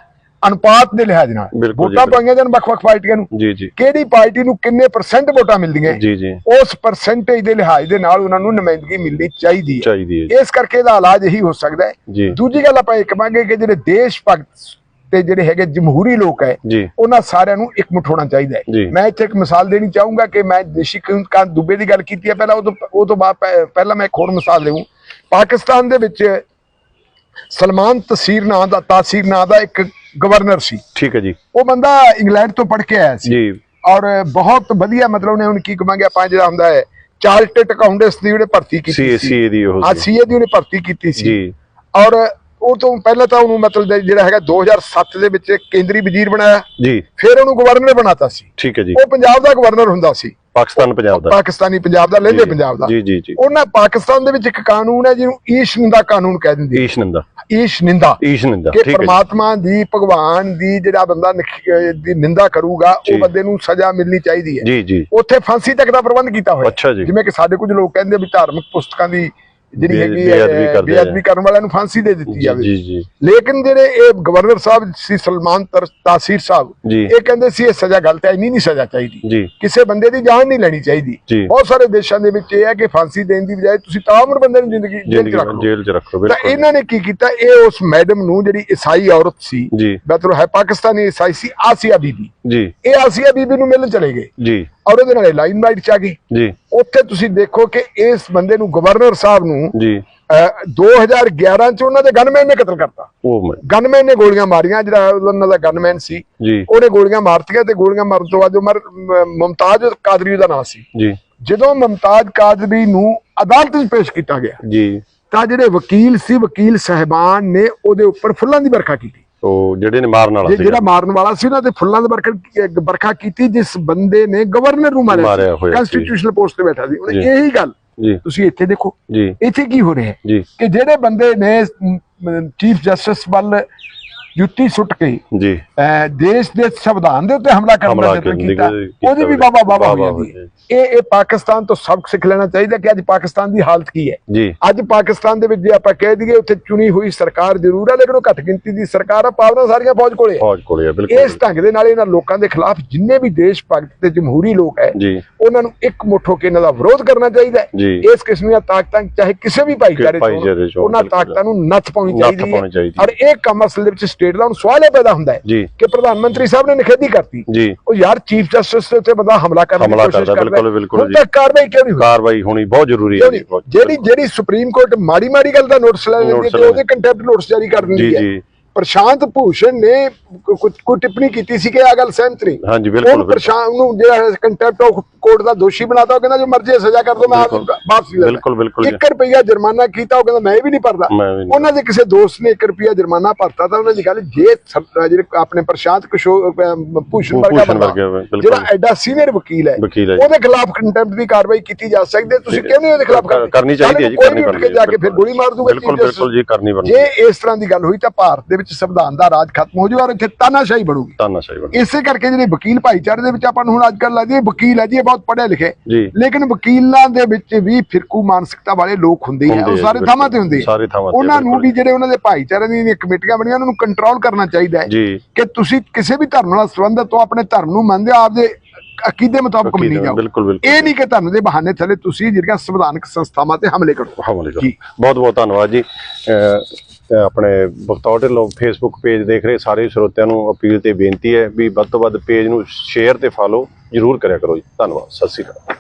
ਅਨੁਪਾਤ ਦੇ ਲਿਹਾਜ਼ ਨਾਲ ਵੋਟਾਂ। ਪਾਈਆਂ ਜਾਣ ਵੱਖ-ਵੱਖ ਪਾਰਟੀਆਂ ਨੂੰ। ਜੀ ਜੀ। ਕਿਹੜੀ ਪਾਰਟੀ ਨੂੰ ਕਿੰਨੇ ਪਰਸੈਂਟ ਵੋਟਾਂ ਮਿਲਦੀਆਂ? ਜੀ ਜੀ। ਉਸ ਪਰਸੈਂਟੇਜ ਦੇ ਲਿਹਾਜ਼ ਦੇ ਨਾਲ ਉਹਨਾਂ ਨੂੰ ਨੁਮਾਇੰਦਗੀ ਮਿਲਣੀ ਚਾਹੀਦੀ ਹੈ। ਇਸ ਕਰਕੇ ਇਹਦਾ ਇਲਾਜ ਇਹੀ ਹੋ ਸਕਦਾ ਹੈ। ਦੂਜੀ ਗੱਲ ਆਪਾਂ ਇਹ ਕਹਾਂਗੇ ਕਿ ਜਿਹੜੇ ਦੇਸ਼ ਭਗਤ ਤੇ ਜਿਹੜੇ ਹੈਗੇ ਜਮਹੂਰੀ ਲੋਕ ਹੈ ਉਹਨਾਂ ਸਾਰਿਆਂ ਨੂੰ ਇਕਮੁੱਠ ਹੋਣਾ ਚਾਹੀਦਾ। ਹੈ। ਮੈਂ ਇੱਥੇ ਇੱਕ ਮਿਸਾਲ ਦੇਣੀ ਚਾਹੂੰਗਾ ਕਿ ਮੈਂ ਦੇਸ਼ਿਕਾਂਤ ਦੁਬੇ ਦੀ ਗੱਲ ਕੀਤੀ ਹੈ। ਪਹਿਲਾਂ ਉਹ ਤੋਂ ਉਹ ਤੋਂ ਬਾਅਦ ਪਹਿ- ਪਹਿਲਾਂ ਮੈਂ ਇੱਕ ਹੋਰ ਮਿਸਾਲ ਦੇਵਾਂ। ਪਾਕਿਸਤਾਨ ਦੇ ਵਿੱਚ ਸਲਮਾਨ ਤਸੀਰ ਨਾਂ ਦਾ ਤਾਸੀਰ ਨਾਂ ਦਾ ਇੱਕ ਗਵਰਨਰ ਸੀ। ਠੀਕ ਹੈ ਜੀ। ਉਹ ਬੰਦਾ ਇੰਗਲੈਂਡ ਤੋਂ ਪੜ੍ਹ ਕੇ ਆਇਆ ਸੀ। ਜੀ। ਔਰ ਬਹੁਤ ਵਧੀਆ ਮਤਲਬ ਉਹਨੇ ਹੁਣ ਕੀ ਕਹਾਂਗੇ ਆਪਾਂ ਜਿਹੜਾ ਹੁੰਦਾ ਹੈ ਚਾਰਟਰਡ ਅਕਾਊਂਟੈਂਟਸ ਦੀ ਉਹਨੇ ਭਰਤੀ ਕੀਤੀ ਸੀ ਸੀ। ਸੀ ਦੀ ਉਹ ਸੀ। ਸੀਏ ਦੀ ਉਹਨੇ ਭਰਤੀ ਕੀਤੀ ਸੀ। ਜੀ। ਔਰ ਉਹ ਤੋਂ ਪਹਿਲਾਂ ਤਾਂ ਉਹਨੂੰ ਮਤਲਬ ਜਿਹੜਾ ਹੈਗਾ 2007 ਦੇ ਵਿੱਚ ਕੇਂਦਰੀ ਵਜ਼ੀਰ ਬਣਾਇਆ। ਜੀ। ਫਿਰ ਉਹਨੂੰ ਗਵਰਨਰ ਬਣਾਤਾ ਸੀ। ਠੀਕ ਹੈ ਜੀ। ਉਹ ਪੰਜਾਬ ਦਾ ਗਵਰਨਰ ਹੁੰਦਾ ਸੀ। ਪਾਕਿਸਤਾਨ ਪੰਜਾਬ ਦਾ। ਪਾਕਿਸਤਾਨੀ ਪੰਜਾਬ ਦਾ ਲਹਿੰਦੇ ਪੰਜਾਬ ਦਾ। ਜੀ ਜੀ ਜੀ। ਉਹਨਾਂ ਪਾਕਿਸਤਾਨ ਦੇ ਵਿੱਚ ਇੱਕ ਕਾਨੂੰਨ ਹੈ ਜਿਹਨੂੰ ਈਸ਼ ਨਿੰਦਾ ਕਾਨੂੰਨ ਕਹਿ ਦਿੰਦੇ। ਈਸ਼ ਨੰਦਾ। ਈਸ਼ ਨਿੰਦਾ। ਈਸ਼ ਨੰਦਾ ਠੀਕ ਹੈ ਪ੍ਰਮਾਤਮਾ ਦੀ ਭਗਵਾਨ ਦੀ ਜਿਹੜਾ ਬੰਦਾ ਦੀ ਨਿੰਦਾ ਕਰੂਗਾ। ਉਹ ਬੰਦੇ ਨੂੰ ਸਜ਼ਾ ਮਿਲਣੀ ਚਾਹੀਦੀ ਹੈ। ਜੀ ਜੀ। ਉੱਥੇ ਫਾਂਸੀ ਤੱਕ ਦਾ ਪ੍ਰਬੰਧ ਕੀਤਾ ਹੋਇਆ ਅੱਛਾ ਜੀ। ਜਿਵੇਂ ਕਿ ਸਾਡੇ ਕੁਝ ਲੋਕ ਕਹਿੰਦੇ ਵੀ ਧਾਰਮਿਕ ਪੁਸਤਕਾਂ ਦੀ ਜਿਹੜੀ ਹੈਗੀ ਬੇਅਦਬੀ ਹੈ। ਬੇਅਦਬੀ ਕਰਨ ਵਾਲਿਆਂ ਨੂੰ ਫਾਂਸੀ ਦੇ ਦਿੱਤੀ ਜਾਵੇ। ਜੀ ਜੀ। ਲੇਕਿਨ ਜਿਹੜੇ ਇਹ ਗਵਰਨਰ ਸਾਹਿਬ ਸੀ ਸਲਮਾਨ ਤਾਸੀਰ ਸਾਹਿਬ ਇਹ ਕਹਿੰਦੇ ਸੀ ਇਹ ਸਜ਼ਾ ਗਲਤ ਹੈ ਇੰਨੀ ਨਹੀਂ ਸਜ਼ਾ ਚਾਹੀਦੀ। ਕਿਸੇ ਬੰਦੇ ਦੀ ਜਾਨ ਨਹੀਂ ਲੈਣੀ ਚਾਹੀਦੀ। ਬਹੁਤ ਸਾਰੇ ਦੇਸ਼ਾਂ ਦੇ ਵਿੱਚ ਇਹ ਹੈ ਕਿ ਫਾਂਸੀ ਦੇਣ ਦੀ ਬਜਾਏ ਤੁਸੀਂ ਤਾਂ ਉਮਰ ਬੰਦੇ ਨੂੰ ਜ਼ਿੰਦਗੀ ਜੇਲ੍ਹ 'ਚ ਰੱਖ ਲਓ। ਜੇਲ੍ਹ 'ਚ ਰੱਖੋ ਤਾਂ ਇਹਨਾਂ ਨੇ ਕੀ ਕੀਤਾ? ਇਹ ਉਸ ਮੈਡਮ ਨੂੰ ਜਿਹੜੀ ਈਸਾਈ ਔਰਤ ਸੀ ਮਤਲਬ ਹੈ ਪਾਕਿਸਤਾਨੀ ਈਸਾਈ ਸੀ ਆਸੀਆ ਬੀਬੀ। ਜੀ। ਇਹ ਆਸੀਆ ਬੀਬੀ ਨੂੰ ਮਿਲਣ ਚਲੇ ਗਏ। ਜੀ। ਔਰ ਉਹਦੇ ਨਾਲ ਲਾਈਨ ਲਾਈਟ ਚ ਆ ਗਈ। ਜੀ। ਉੱਥੇ ਤੁਸੀਂ ਦੇਖੋ ਕਿ ਇਸ ਬੰਦੇ ਨੂੰ ਗਵਰਨਰ ਸਾਹਿਬ ਨੂੰ ਜੀ। ਅਹ, 2011 ਚ ਉਹਨਾਂ ਦੇ ਗਨਮੈਨ ਨੇ ਕਤਲ ਕਰਤਾ। ਉਹ ਮੈਂ ਗਨਮੈਨ ਨੇ ਗੋਲੀਆਂ ਮਾਰੀਆਂ ਜਿਹੜਾ ਉਹਨਾਂ ਦਾ ਗਨਮੈਨ ਸੀ। ਉਹਨੇ ਗੋਲੀਆਂ ਮਾਰਤੀਆਂ ਤੇ ਗੋਲੀਆਂ ਮਾਰਨ ਤੋਂ ਬਾਅਦ ਉਹ ਮਰ ਮ- ਮੁਮਤਾਜ਼ ਕਾਦਰੀ ਦਾ ਨਾਂ ਸੀ। ਜੀ। ਜਦੋਂ ਮੁਮਤਾਜ਼ ਕਾਦਰੀ ਨੂੰ ਅਦਾਲਤ ਵਿੱਚ ਪੇਸ਼ ਕੀਤਾ ਗਿਆ ਜੀ। ਤਾਂ ਜਿਹੜੇ ਵਕੀਲ ਸੀ ਵਕੀਲ ਸਹਿਬਾਨ ਨੇ ਉਹਦੇ ਉੱਪਰ ਫੁੱਲਾਂ ਦੀ ਵਰਖਾ ਕੀਤੀ। ਉਹ ਜਿਹੜੇ ਨੇ ਮਾਰਨ ਵਾਲਾ ਸੀ ਜਿਹੜਾ ਮਾਰਨ ਵਾਲਾ ਸੀ ਉਹਨਾਂ ਤੇ ਫੁੱਲਾਂ ਦੀ ਵਰਖਾ ਵਰਖਾ ਕੀਤੀ ਜਿਸ ਬੰਦੇ ਨੇ ਗਵਰਨਰ ਨੂੰ ਮਾਰਿਆ। ਕਨਸਟੀਟਿਊਸ਼ਨਲ ਪੋਸਟ ਤੇ ਬੈਠਾ ਸੀ। ਉਹਨੇ। ਇਹੀ ਗੱਲ ਤੁਸੀਂ ਇੱਥੇ ਦੇਖੋ। ਇੱਥੇ ਕੀ ਹੋ ਰਿਹਾ ਹੈ? ਕਿ ਜਿਹੜੇ ਬੰਦੇ ਨੇ ਚੀਫ ਜਸਟਿਸ ਵੱਲ ਜੁੱਤੀ ਸੁੱਟ ਕੇ ਜੀ। ਦੇਸ਼ ਦੇ ਸੰਵਿਧਾਨ ਦੇ ਉੱਤੇ ਹਮਲਾ ਕਰਨ ਦਾ ਯਤਨ ਕੀਤਾ। ਉਹਦੀ ਵੀ। ਬਾਬਾ ਬਾਬਾ ਹੋ ਵਾਹ, ਜਾਂਦੀ ਹੈ। ਵਾਹ, ਇਹ ਇਹ ਪਾਕਿਸਤਾਨ ਤੋਂ ਸਬਕ ਸਿੱਖ ਲੈਣਾ ਚਾਹੀਦਾ ਕਿ ਅੱਜ ਪਾਕਿਸਤਾਨ ਦੀ ਹਾਲਤ ਕੀ ਹੈ। ਜੀ। ਅੱਜ ਪਾਕਿਸਤਾਨ ਦੇ ਵਿੱਚ ਜੇ ਆਪਾਂ ਕਹਿ ਦਈਏ ਉੱਥੇ ਚੁਣੀ ਹੋਈ ਸਰਕਾਰ ਜ਼ਰੂਰ ਹੈ ਲੇਕਿਨ ਉਹ ਘੱਟ ਗਿਣਤੀ ਦੀ ਸਰਕਾਰ ਆ ਪਾਵਰਾਂ ਸਾਰੀਆਂ ਫੌਜ ਕੋਲੇ ਫੌਜ ਕੋਲੇ ਆ ਬਿਲਕੁਲ। ਇਸ ਢੰਗ ਦੇ ਨਾਲ ਇਹਨਾਂ ਲੋਕਾਂ ਦੇ ਖਿਲਾਫ ਜਿੰਨੇ ਵੀ ਦੇਸ਼ ਭਗਤ ਤੇ ਜਮਹੂਰੀ ਲੋਕ ਹੈ ਉਹਨਾਂ ਨੂੰ ਇੱਕ ਮੁੱਠ ਹੋ ਕੇ ਇਹਨਾਂ ਦਾ ਵਿਰੋਧ ਕਰਨਾ ਚਾਹੀਦਾ। ਇਸ ਕਿਸਮ ਦੀਆਂ ਤਾਕਤਾਂ ਚਾਹੇ ਕਿਸੇ ਵੀ ਭਾਈਚਾਰੇ ਹੋਣ, ਉਹਨਾਂ। ਤਾਕਤਾਂ ਨੂੰ ਨੱਥ ਪਾਉਣੀ ਚਾਹੀਦੀ ਹੈ। ਔਰ ਇਹ ਕੰਮ ਅਸਲ ਦੇ ਵਿੱਚ ਸਟੇਟ ਦਾ ਹੁਣ ਸਵਾਲ ਇਹ ਪੈਦਾ ਹੁੰਦਾ ਹੈ ਕਿ ਪ੍ਰਧਾਨ ਮੰਤਰੀ ਸਾਹਿਬ ਨੇ ਨਿਖੇਧੀ ਕਰਤੀ। ਉਹ ਯਾਰ ਚੀਫ ਜਸਟਿਸ ਦੇ ਉੱਤੇ ਬੰਦਾ ਹਮਲਾ ਕਰਨ ਦੀ ਕੋਸ਼ਿਸ਼ ਕਰਦਾ। ਬਿਲਕੁਲ, ਬਿਲਕੁਲ ਜੀ। ਕਾਰਵਾਈ ਕਿਉਂ ਨਹੀਂ ਹੋਈ? ਕਾਰਵਾਈ ਹੋਣੀ ਬਹੁਤ ਜ਼ਰੂਰੀ ਹੈ ਜਿਹੜੀ ਜਿਹੜੀ ਸੁਪਰੀਮ ਕੋਰਟ ਮਾੜੀ ਮਾੜੀ ਗੱਲ ਦਾ ਨੋਟਿਸ ਲੈ ਲੈਂਦੀ ਹੈ ਉਹਦੇ ਕੰਟੈਂਪਟ ਨੋਟਿਸ ਜਾਰੀ ਕਰ ਦਿੰਦੀ ਹੈ। ਜੀ। ਪ੍ਰਸ਼ਾਂਤ ਭੂਸ਼ਣ ਨੇ ਕੋਈ ਟਿੱਪਣੀ ਕੀਤੀ ਸੀ ਕਿ ਆ ਗੱਲ ਸਹਿਮਤ ਨਹੀਂ? ਹਾਂਜੀ ਬਿਲਕੁਲ ਪ੍ਰਸ਼ਾਂਤ ਨੂੰ ਜਿਹੜਾ ਕੰਟੈਂਪਟ ਆਫ ਕੋਰਟ ਦਾ ਦੋਸ਼ੀ ਬਣਾਤਾ ਉਹ ਕਹਿੰਦਾ ਜੋ ਮਰਜ਼ੀ ਸਜ਼ਾ ਕਰ ਦੋ ਮੈਂ ਆਪ ਬਿਲਕੁਲ। ਵਾਪਸ ਲੈ ਬਿਲਕੁਲ, ਬਿਲਕੁਲ ਜੀ। 1 ਰੁਪਿਆ ਜੁਰਮਾਨਾ ਕੀਤਾ ਉਹ ਕਹਿੰਦਾ ਮੈਂ ਵੀ ਨਹੀਂ ਭਰਦਾ। ਉਹਨਾਂ ਦੇ ਕਿਸੇ ਦੋਸਤ ਨੇ 1 ਰੁਪਿਆ ਜੁਰਮਾਨਾ ਭਰਤਾ ਤਾਂ ਉਹਨਾਂ ਦੀ ਗੱਲ ਜੇ ਜਿਹੜੇ ਆਪਣੇ ਪ੍ਰਸ਼ਾਂਤ ਕਿਸ਼ੋਰ ਭੂਸ਼ਣ ਵਰਗਾ। ਜਿਹੜਾ ਐਡਾ ਸੀਨੀਅਰ ਵਕੀਲ ਹੈ। ਉਹਦੇ ਖਿਲਾਫ ਕੰਟੈਂਪਟ ਦੀ ਕਾਰਵਾਈ ਕੀਤੀ ਜਾ ਸਕਦੀ ਹੈ ਤੁਸੀਂ ਕਿਉਂ ਨਹੀਂ ਉਹਦੇ ਖਿਲਾਫ ਕਰ- ਕਰਨੀ ਚਾਹੀਦੀ ਹੈ ਜੀ ਕਰਨੀ ਬਣਦੀ ਜਾ ਕੇ ਫਿਰ। ਗੋਲੀ ਮਾਰ ਦੂਗਾ ਬਿਲਕੁਲ। ਬਿਲਕੁਲ ਜੀ ਕਰਨੀ ਬਣਦੀ ਜੇ ਇਸ ਤਰ੍ਹਾਂ ਦੀ ਗੱਲ ਹੋਈ ਤਾਂ ਭਾਰਤ ਦੇ ਵਿੱਚ ਸੰਵਿਧਾਨ ਦਾ ਰਾਜ ਖਤਮ ਹੋ ਜਾਊਗਾ ਔਰ ਇੱਥੇ ਤਾਨਾਸ਼ਾਹੀ ਬਣੂਗੀ ਤਾਨਾਸ਼ਾਹੀ ਬਣ ਇਸੇ ਕਰਕੇ ਜਿਹੜੇ ਵਕੀਲ ਭਾਈਚਾਰੇ ਦੇ ਵਿੱਚ ਆਪਾਂ ਨੂੰ ਹੁਣ ਅੱਜ ਕੱਲ੍ਹ ਲੱਗਦੀ ਵਕੀਲ ਹੈ ਜੀ ਇਹ ਬਹੁਤ ਪੜ੍ਹੇ ਲਿਖੇ ਲੇਕਿਨ ਵਕੀਲਾਂ ਦੇ ਵਿੱਚ ਵੀ ਫਿਰਕੂ ਮਾਨਸਿਕਤਾ ਵਾਲੇ ਲੋਕ ਹੁੰਦੇ ਆ ਉਹ ਸਾਰੇ ਥਾਵਾਂ ਤੇ ਹੁੰਦੇ ਆ। ਸਾਰੇ ਥਾਵਾਂ ਤੇ, ਉਹਨਾਂ ਨੂੰ। ਵੀ ਜਿਹੜੇ ਉਹਨਾਂ ਦੇ ਭਾਈਚਾਰੇ ਦੀਆਂ ਕਮੇਟੀਆਂ ਬਣੀਆਂ ਉਹਨਾਂ ਨੂੰ ਕੰਟਰੋਲ ਕਰਨਾ ਚਾਹੀਦਾ ਹੈ ਕਿ ਤੁਸੀਂ ਕਿਸੇ ਵੀ ਧਰਮ ਨਾਲ ਸੰਬੰਧਤ ਹੋ ਆਪਣੇ ਧਰਮ ਨੂੰ ਮੰਨਦੇ ਆਪਦੇ ਅਕੀਦੇ ਮੁਤਾਬਕ ਮੰਨੀ ਜਾਓ। ਬਿਲਕੁਲ, ਬਿਲਕੁਲ। ਇਹ ਨਹੀਂ ਕਿ ਧਰਮ ਦੇ ਬਹਾਨੇ ਥੱਲੇ ਤੁਸੀਂ ਜਿਹੜੀਆਂ ਸੰਵਿਧਾਨਕ ਸੰਸਥਾਵਾਂ ਤੇ ਹਮਲੇ ਕਰੋ। ਹਮਲੇ ਕਰੋ। ਬਹੁਤ ਬਹੁਤ ਧੰਨਵਾਦ ਜੀ। ਆਪਣੇ ਬਖਤੌਰ ਢਿੱਲੋਂ ਫੇਸਬੁੱਕ ਪੇਜ ਦੇਖ ਰਹੇ ਸਾਰੇ ਸਰੋਤਿਆਂ ਨੂੰ ਅਪੀਲ ਤੇ ਬੇਨਤੀ ਹੈ ਵੀ ਵੱਧ ਤੋਂ ਵੱਧ ਪੇਜ ਨੂੰ ਸ਼ੇਅਰ ਤੇ ਫਾਲੋ ਜਰੂਰ ਕਰਿਆ ਕਰੋ ਜੀ। ਧੰਨਵਾਦ। ਸਤਿ ਸ਼੍ਰੀ ਅਕਾਲ।